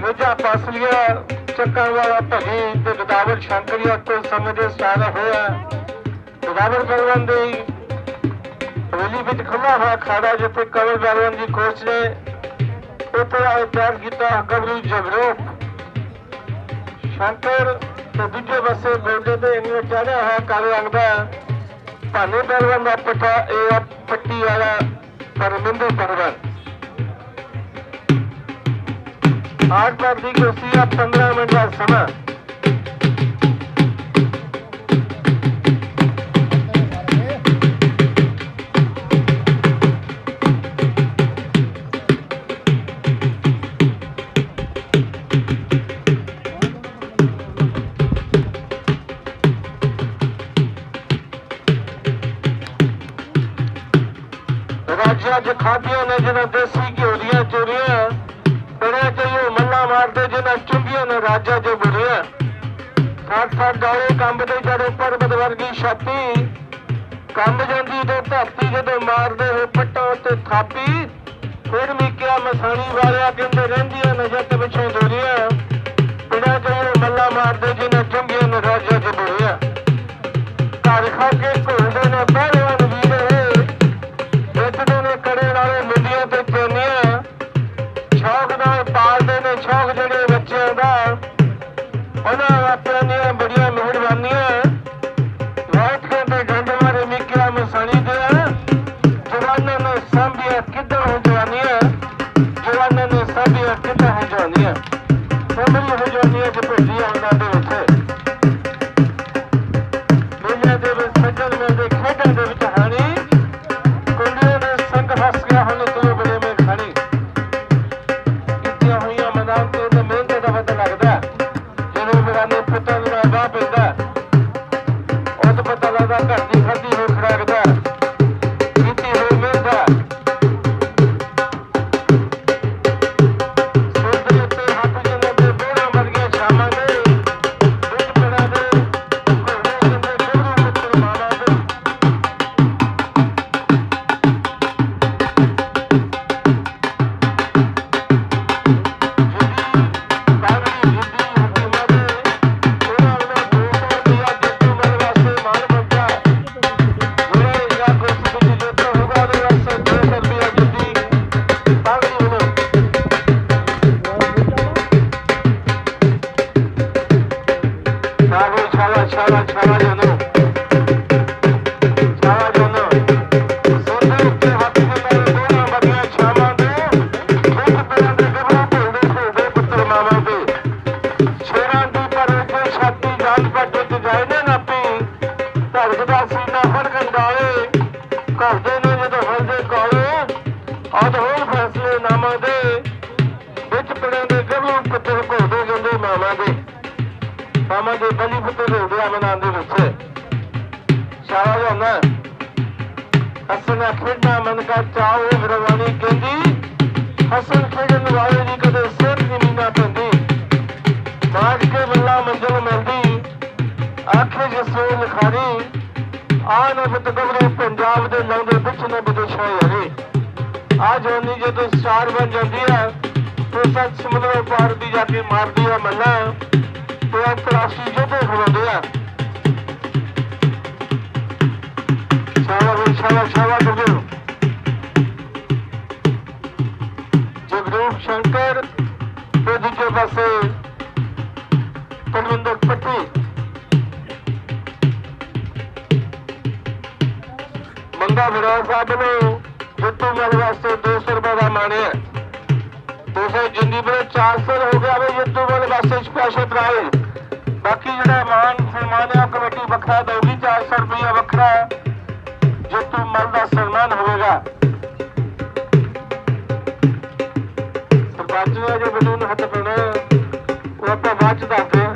ਮੇਜਾ ਪਾਸਲੀਆ ਚੱਕਰ ਵਾਲਾ ਭਗੀ ਤੇ ਗਦਾਵਰ ਸ਼ੰਕਰੀਆ ਤੋਂ ਸਮੇਂ ਦੇ ਸਟਾਰ ਹੋਇਆ। ਗਦਾਵਰ ਬਲਵੰਤ ਦੀ ਹਵੇਲੀ ਵਿੱਚ ਖੁੱਲਾ ਹੋਇਆ ਖਾੜਾ ਜਿੱਥੇ ਕਵਲ ਬਲਵੰਤ ਦੀ ਕੋਚ ਨੇ ਉੱਥੇ ਆਏ ਕੀਤਾ। ਗੱਭਰੂ ਜਗਰੂਪ ਸ਼ੰਕਰ ਤੇ ਦੂਜੇ ਪਾਸੇ ਗੋਡੇ ਤੇ ਇਹਨੂੰ ਚੜਿਆ ਹੋਇਆ ਕਾਲੇ ਰੰਗ ਦਾ। ਭਾਨੇ ਬਲਵੰਤ ਦਾ ਪੱਟਾ ਇਹ ਪੱਟੀ ਵਾਲਾ ਪਰਮਿੰਦਰ ਪਰਵਨ आठ तारीख को सी आप पंद्रह मिनट का समय राज्य खाद्य योजना देसी घ्यो चोरिया ਮੱਲਾ ਚੁੰਗੀਆਂ ਨੇ ਰਾਜਾ ਜੋ ਬੁਰੀਆਂ ਸਾਥ ਸਾਥ ਡਾਲੇ ਕੰਬ ਦੇ ਪਰਬਤ ਵਰਗੀ ਛਾਤੀ। ਕੰਬ ਜਾਂਦੀ ਤੇ ਧਰਤੀ ਜਦੋਂ ਮਾਰਦੇ ਹੋ, ਪੱਟਾਂ ਤੇ ਥਾਪੀ। ਫਿਰ ਵੀ ਕਿਆ ਮਸਾਣੀ ਵਾਲਿਆ ਕਹਿੰਦੇ ਰਹਿੰਦੀਆਂ ਨੇ ਜੱਟ ਪਿੱਛੋਂ ਦੂਰੀਆਂ। ਬੜਾ ਕਈਓ ਮੱਲਾ ਮਾਰਦੇ ਜਿਹਨਾਂ ਚੁੰਗੀਆਂ ਨੇ ਰਾਜਾ ਜੋ ਬੁਰੀਆਂ ਘਰ ਖਾ ਕੇ ਘੁਲਦੇ ਨੇ ਪਹਿਲਵਾਨ ਵੀਰੇ ਮਾਮਾ ਦੇ ਬਲੀ ਪੁੱਤਰ ਦੇ ਉਡਿਆ ਮੈਦਾਨ ਹਸਨ ਖੇਡਾਂ ਮਨ ਕਾ ਚਾਓ ਰਵਾਨੀ ਕਹਿੰਦੀ ਹਸਨ ਖੇਡਣ ਵਾਲੇ ਦੀ ਕਦੇ ਸਿਰ ਨਹੀਂ ਨਾ ਪੈਂਦੀ। ਮਾਰ ਕੇ ਬੱਲਾ ਮੰਜ਼ਲ ਮਿਲਦੀ, ਆਖੇ ਜਿਸੋ ਲਖਾਰੀ ਆ ਨਾ ਬਤਗਵਰੇ ਪੰਜਾਬ ਦੇ ਲਾਉਂਦੇ ਵਿੱਚ ਨੇ ਵਿਦੇਸ਼ਾਂ ਯਾਰੀ ਆ ਜਵਾਨੀ ਜਦੋਂ ਸਟਾਰ ਬਣ ਜਾਂਦੀ ਆ ਤੇ ਸੱਚ ਸਮੁੰਦਰ ਪਾਰ ਦੀ ਜਾ ਕੇ ਮਾਰਦੀ ਆ ਮੱਲਾ। ਤੇ ਅੰਤਰਾਸ਼ਟਰੀ ਜੋਧੇ ਖਵਾਉਂਦੇ ਆ। ਸ਼ਾਵਾ ਸ਼ਾਵਾ ਸ਼ਾਵਾ ਗੁਰੂ ਜਗਰੂਪ ਸ਼ੰਕਰ ਤੇ ਦੂਜੇ ਪਾਸੇ ਪਰਵਿੰਦਰ ਪੱਟੀ ਮੰਗਾ ਬੜਾ ਸਾਹਿਬ ਨੂੰ ਜਿੱਤੂ ਮਲ ਵਾਸਤੇ 200 ਰੁਪਏ ਦਾ ਮਾਣਿਆ। 200 ਜਿੰਦੀ ਬਰੇ 400 ਹੋ ਗਿਆ ਵੇ ਜਿੱਤੂ ਮਲ ਵਾਸਤੇ ਸਪੈਸ਼ਲ ਪ੍ਰਾਈਜ਼ ਬਾਕੀ ਜਿਹੜਾ ਮਾਨ ਸਨਮਾਨ ਆ, ਕਮੇਟੀ ਵੱਖਰਾ ਦੇਊਗੀ 400 ਰੁਪਏ ਵੱਖਰਾ ਜਿੱਤੂ ਮਲ ਦਾ ਸਨਮਾਨ ਹੋਵੇਗਾ। ਸਰਪੰਚ ਨੇ ਜੋ ਮੈਨੂੰ ਹੱਥ ਪਾਉਣਾ, ਉਹ ਆਪਾਂ ਬਾਅਦ ਚ ਦੱਸਦੇ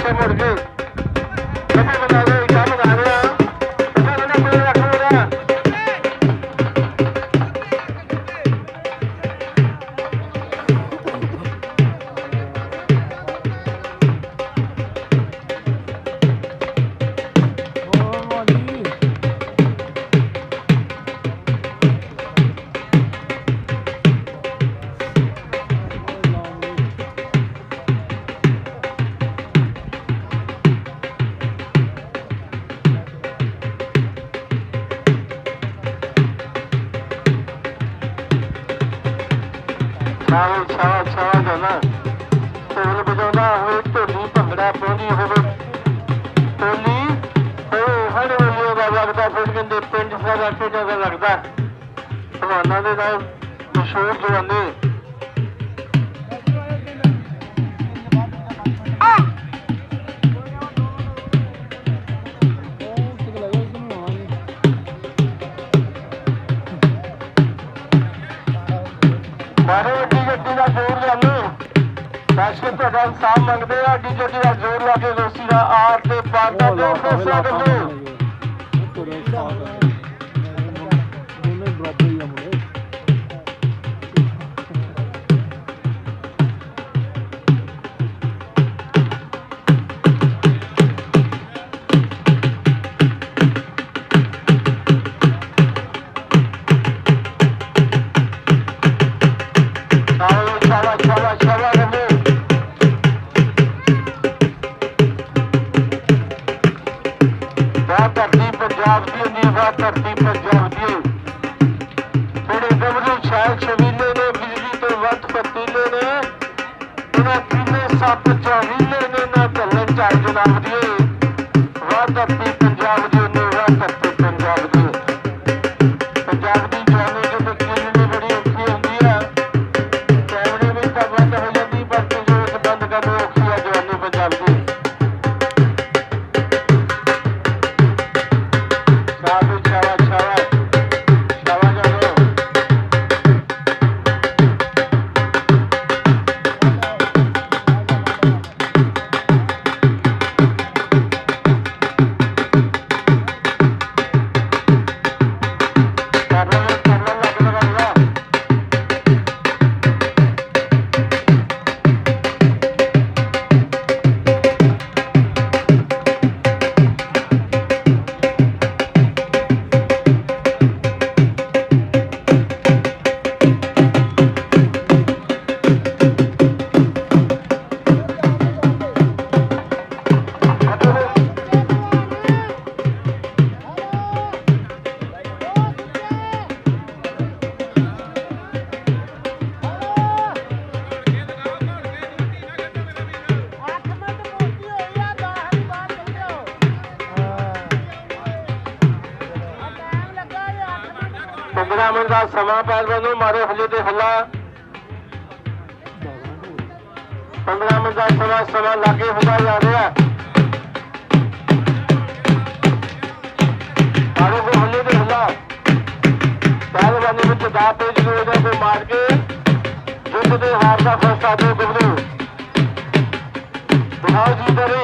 ਕੇ ਭੰਗੜਾ ਪਾਉਂਦੀ ਹੋਵੇ ਢੋਲੀ ਉਹ ਹਰ ਵੇਲੇ ਦਾ ਲੱਗਦਾ ਫਿਰ ਕਹਿੰਦੇ ਪਿੰਡ ਸਾਰਾ ਕਿਹੜਾ ਦਾ ਲੱਗਦਾ ਭਗਵਾਨਾਂ ਦੇ ਨਾਲ ਮਸ਼ਹੂਰ ਜਵਾਨੇ ਦੱਸ ਤੁਹਾਡਾ ਇਨਸਾਫ ਮੰਗਦੇ ਆ ਅੱਡੀ ਗੱਡੀ ਦਾ ਜ਼ੋਰ ਲਾ ਕੇ ਦੋਸਤੀ ਦਾ ਆਰ ਤੇ ਪਾਰ ਦਾ ਜ਼ੋਰ ਫੈਸਲਾ ਕਰ ਦੋਨੇ ਬਰਾਬਰ ਹੀ ਆ ਵਾਹ ਪੰਜਾਬ ਦੀ ਜਿਹੜੇ ਗੱਭਰੂ ਛਾਲ ਛਵੀਲੇ ਨੇ ਬਿਜਲੀ ਤੋਂ ਵੱਧ ਪਤੀਲੇ ਨੇ। ਉਹਨਾਂ ਕਿੰਨੇ ਸੱਪ ਚਾਹੀਲੇ ਨੇ, ਨਾ ਚੱਲਣ ਚਾਲ ਜਨਾਬ ਦੀ ਮਿੰਟ 15 ਮਿੰਟ ਦਾ ਸਮਾਂ ਪਹਿਲਵਾਨ ਨੂੰ ਮਾਰੋ ਹਲੇ ਤੇ ਹੱਲਾ। 15 ਮਿੰਟ ਦਾ ਸਮਾਂ ਸਮਾਂ ਲਾਗੇ ਹੁੰਦਾ ਜਾ ਰਿਹਾ ਮਾਰੋ ਕੋ ਹਲੇ ਤੇ ਹੱਲਾ। ਪਹਿਲਵਾਨ ਦੇ ਵਿੱਚ ਦਾ ਪੇਜ ਨੂੰ ਇਹਦੇ ਕੋ ਮਾਰ ਕੇ ਜਿੱਤ ਦੇ ਹਾਰ ਦਾ ਫੈਸਲਾ ਦੇ ਗੁਰੂ ਦਿਖਾਓ ਜੀ ਕਰੇ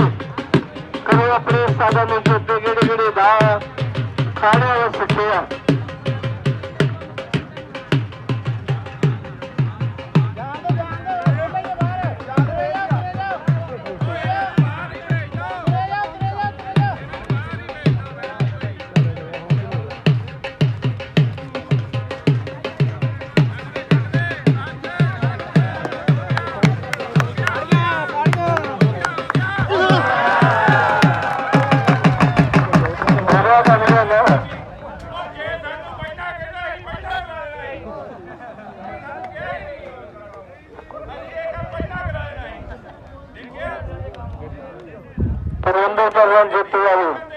ਕਰੋ ਆਪਣੇ ਸਾਧਾਂ ਨੂੰ ਜਿੱਤੇ ਕਿਹੜੇ ਕਿਹੜੇ ਦਾ ਖਾਣੇ ਵਾਲੇ ਸਿੱਖੇ ਆ тургундук жардам жетип алуу